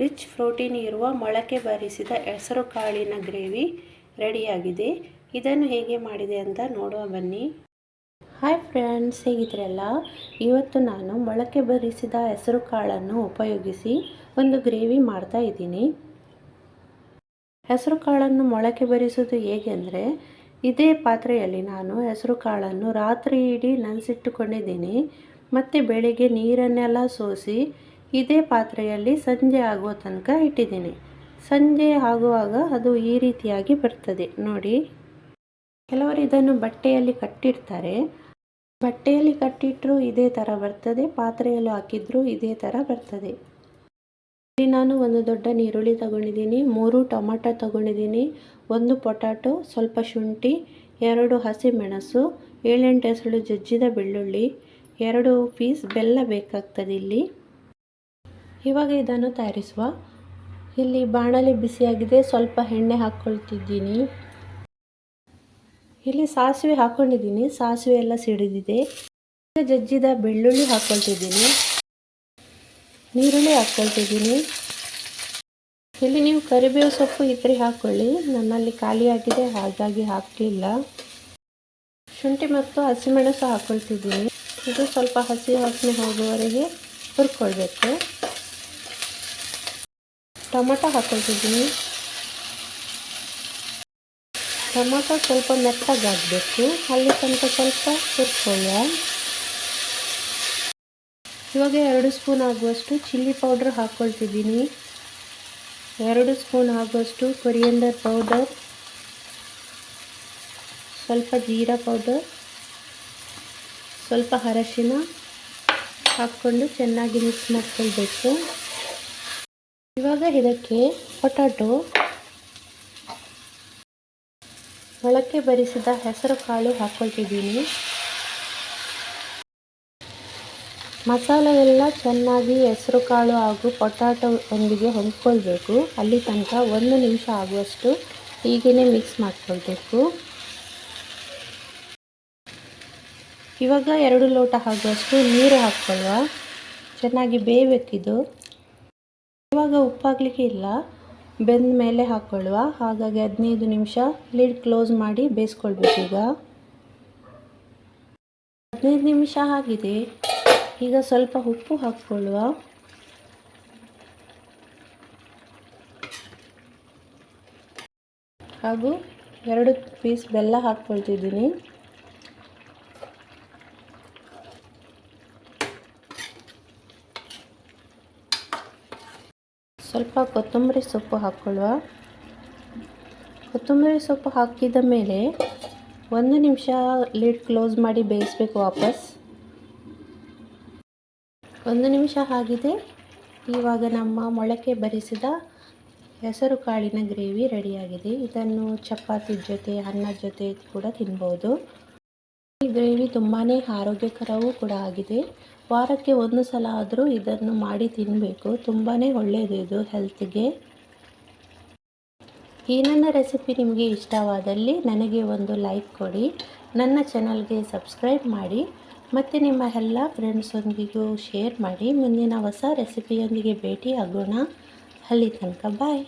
Rich protein ಇರುವ ಮೊಳಕೆ ಬರಿಸಿದ ಹೆಸರು ಕಾಳಿನ ಗ್ರೇವಿ ರೆಡಿಯಾಗಿದೆ. ಇದನ್ನು ಹೇಗೆ ಮಾಡಿದೆ ಅಂತ ನೋಡುವ ಬನ್ನಿ. ಹಾಯ್ ಫ್ರೆಂಡ್ಸ್ ಹೇಗಿದ್ರಲ್ಲ ಇವತ್ತು ನಾನು ಮೊಳಕೆ ಬರಿಸಿದ ಹೆಸರು ಕಾಳನ್ನು ಉಪಯೋಗಿಸಿ ಒಂದು ಗ್ರೇವಿ ಮಾಡ್ತಾ ಇದ್ದೀನಿ. ಹೆಸರು ಕಾಳನ್ನು ಮೊಳಕೆ ಬರಿಸೋದು ಹೇಗೆ ಅಂದರೆ, ಇದೇ ಪಾತ್ರೆಯಲ್ಲಿ ನಾನು ಹೆಸರು ಕಾಳನ್ನು ರಾತ್ರಿ ಇಡೀ ನೆನೆಸಿಟ್ಟುಕೊಂಡಿದ್ದೀನಿ. ಮತ್ತು ಬೆಳಿಗ್ಗೆ ನೀರನ್ನೆಲ್ಲ ಸೋಸಿ ಇದೇ ಪಾತ್ರೆಯಲ್ಲಿ ಸಂಜೆ ಆಗುವ ತನಕ ಇಟ್ಟಿದ್ದೀನಿ. ಸಂಜೆ ಆಗುವಾಗ ಅದು ಈ ರೀತಿಯಾಗಿ ಬರ್ತದೆ. ನೋಡಿ. ಕೆಲವರು ಇದನ್ನು ಬಟ್ಟೆಯಲ್ಲಿ ಕಟ್ಟಿರ್ತಾರೆ. ಬಟ್ಟೆಯಲ್ಲಿ ಕಟ್ಟಿಟ್ಟರೂ ಇದೇ ಥರ ಬರ್ತದೆ. ಪಾತ್ರೆಯಲ್ಲಿ ಹಾಕಿದ್ರೂ ಇದೇ ಥರ ಬರ್ತದೆ. ಇಲ್ಲಿ ನಾನು ಒಂದು ದೊಡ್ಡ ನೀರುಳ್ಳಿ ತಗೊಂಡಿದ್ದೀನಿ, ಮೂರು ಟೊಮಾಟೊ ತಗೊಂಡಿದ್ದೀನಿ, ಒಂದು ಪೊಟ್ಯಾಟೊ ಸ್ವಲ್ಪ ಶುಂಠಿ, ಎರಡು ಹಸಿಮೆಣಸು, ಏಳೆಂಟು ಹೆಸಳು ಜಜ್ಜಿದ ಬೆಳ್ಳುಳ್ಳಿ, ಎರಡು ಪೀಸ್ ಬೆಲ್ಲ ಬೇಕಾಗ್ತದೆ ಇಲ್ಲಿ. ಇವಾಗ ಇದನ್ನು ತಯಾರಿಸುವ. ಇಲ್ಲಿ ಬಾಣಲೆ ಬಿಸಿಯಾಗಿದೆ. ಸ್ವಲ್ಪ ಎಣ್ಣೆ ಹಾಕ್ಕೊಳ್ತಿದ್ದೀನಿ ಇಲ್ಲಿ ಸಾಸಿವೆ ಹಾಕ್ಕೊಂಡಿದ್ದೀನಿ ಸಾಸಿವೆ ಎಲ್ಲ ಸಿಡಿದಿದೆ. ಜಜ್ಜಿದ ಬೆಳ್ಳುಳ್ಳಿ ಹಾಕ್ಕೊಳ್ತಿದ್ದೀನಿ ನೀರುಳ್ಳಿ ಹಾಕ್ಕೊಳ್ತಿದ್ದೀನಿ ಇಲ್ಲಿ ನೀವು ಕರಿಬೇವು ಸೊಪ್ಪು ಇದ್ರೆ ಹಾಕ್ಕೊಳ್ಳಿ ನನ್ನಲ್ಲಿ ಖಾಲಿಯಾಗಿದೆ ಹಾಗಾಗಿ ಹಾಕಲಿಲ್ಲ. ಶುಂಠಿ ಮತ್ತು ಹಸಿಮೆಣಸು ಹಾಕ್ಕೊಳ್ತಿದ್ದೀನಿ ಇದು ಸ್ವಲ್ಪ ಹಸಿ ವಾಸನೆ ಹೋಗುವವರೆಗೆ ಹುರ್ಕೊಳ್ಬೇಕು. ಟೊಮೊಟೊ ಹಾಕ್ಕೊಳ್ತಿದ್ದೀನಿ ಟೊಮೊಟೊ ಸ್ವಲ್ಪ ಮೆತ್ತಗಾಗಬೇಕು. ಅಲ್ಲಿ ತನಕ ಸ್ವಲ್ಪ ಹುರ್ಕೊಳ್ಳುವ. ಇವಾಗ ಎರಡು ಸ್ಪೂನ್ ಆಗುವಷ್ಟು ಚಿಲ್ಲಿ ಪೌಡ್ರ್ ಹಾಕ್ಕೊಳ್ತಿದ್ದೀನಿ ಎರಡು ಸ್ಪೂನ್ ಆಗುವಷ್ಟು ಕೊರಿಯಂಡರ್ ಪೌಡರ್. ಸ್ವಲ್ಪ ಜೀರಾ ಪೌಡರ್. ಸ್ವಲ್ಪ ಅರಶಿನ ಹಾಕ್ಕೊಂಡು ಚೆನ್ನಾಗಿ ಮಿಕ್ಸ್ ಮಾಡ್ಕೊಳ್ಬೇಕು. ಇವಾಗ ಇದಕ್ಕೆ ಪೊಟಾಟೊ ಮೊಳಕೆ ಬರಿಸಿದ ಹೆಸರು ಕಾಳು ಹಾಕ್ಕೊಳ್ತಿದ್ದೀನಿ ಮಸಾಲೆ ಎಲ್ಲ ಚೆನ್ನಾಗಿ ಹೆಸರು ಕಾಳು ಹಾಗೂ ಪೊಟ್ಯಾಟೊ ಒಂದಿಗೆ ಹೊಂದ್ಕೊಳ್ಬೇಕು. ಅಲ್ಲಿ ತನಕ ಒಂದು ನಿಮಿಷ ಆಗುವಷ್ಟು ಹೀಗೇ ಮಿಕ್ಸ್ ಮಾಡ್ಕೊಳ್ಬೇಕು. ಇವಾಗ ಎರಡು ಲೋಟ ಆಗುವಷ್ಟು ನೀರು ಹಾಕ್ಕೊಳ್ಳುವ ಚೆನ್ನಾಗಿ ಬೇಯಬೇಕಿದು ಇವಾಗ ಉಪ್ಪಾಗಲಿಕ್ಕೆ ಇಲ್ಲ. ಬೆಂದ ಮೇಲೆ ಹಾಕ್ಕೊಳ್ಳುವ ಹಾಗಾಗಿ ಹದಿನೈದು ನಿಮಿಷ ಲಿಡ್ ಕ್ಲೋಸ್ ಮಾಡಿ ಬೇಯಿಸ್ಕೊಳ್ಬೇಕು ಈಗ. ಹದಿನೈದು ನಿಮಿಷ ಆಗಿದೆ. ಈಗ ಸ್ವಲ್ಪ ಉಪ್ಪು ಹಾಕ್ಕೊಳ್ಳುವ. ಹಾಗೂ ಎರಡು ಪೀಸ್ ಬೆಲ್ಲ ಹಾಕ್ಕೊಳ್ತಿದ್ದೀನಿ. ಸ್ವಲ್ಪ ಕೊತ್ತಂಬರಿ ಸೊಪ್ಪು ಹಾಕ್ಕೊಳ್ಳುವ ಕೊತ್ತಂಬರಿ ಸೊಪ್ಪು ಹಾಕಿದ ಮೇಲೆ ಒಂದು ನಿಮಿಷ ಲಿಡ್ ಕ್ಲೋಸ್ ಮಾಡಿ ಬೇಯಿಸ್ಬೇಕು ವಾಪಸ್. ಒಂದು ನಿಮಿಷ ಆಗಿದೆ. ಇವಾಗ ನಮ್ಮ ಮೊಳಕೆ ಬರಿಸಿದ ಹೆಸರು ಕಾಳಿನ ಗ್ರೇವಿ ರೆಡಿಯಾಗಿದೆ. ಇದನ್ನು ಚಪಾತಿ ಜೊತೆ, ಅನ್ನ ಜೊತೆ ಕೂಡ ತಿನ್ಬೋದು. ಈ ಗ್ರೇವಿ ತುಂಬಾ ಆರೋಗ್ಯಕರವೂ ಕೂಡ ಆಗಿದೆ. ವಾರಕ್ಕೆ ಒಂದು ಸಲ ಆದರೂ ಇದನ್ನು ಮಾಡಿ ತಿನ್ನಬೇಕು ತುಂಬಾ ಒಳ್ಳೆಯದು ಇದು ಹೆಲ್ತ್ಗೆ. ಈ ನನ್ನ ರೆಸಿಪಿ ನಿಮಗೆ ಇಷ್ಟವಾದಲ್ಲಿ ನನಗೆ ಒಂದು ಲೈಕ್ ಕೊಡಿ. ನನ್ನ ಚಾನಲ್ಗೆ ಸಬ್ಸ್ಕ್ರೈಬ್ ಮಾಡಿ. ಮತ್ತು ನಿಮ್ಮ ಎಲ್ಲ ಫ್ರೆಂಡ್ಸೊಂದಿಗೂ ಶೇರ್ ಮಾಡಿ. ಮುಂದಿನ ಹೊಸ ರೆಸಿಪಿಯೊಂದಿಗೆ ಭೇಟಿ ಆಗೋಣ ಅಲ್ಲಿ ತನಕ ಬಾಯ್.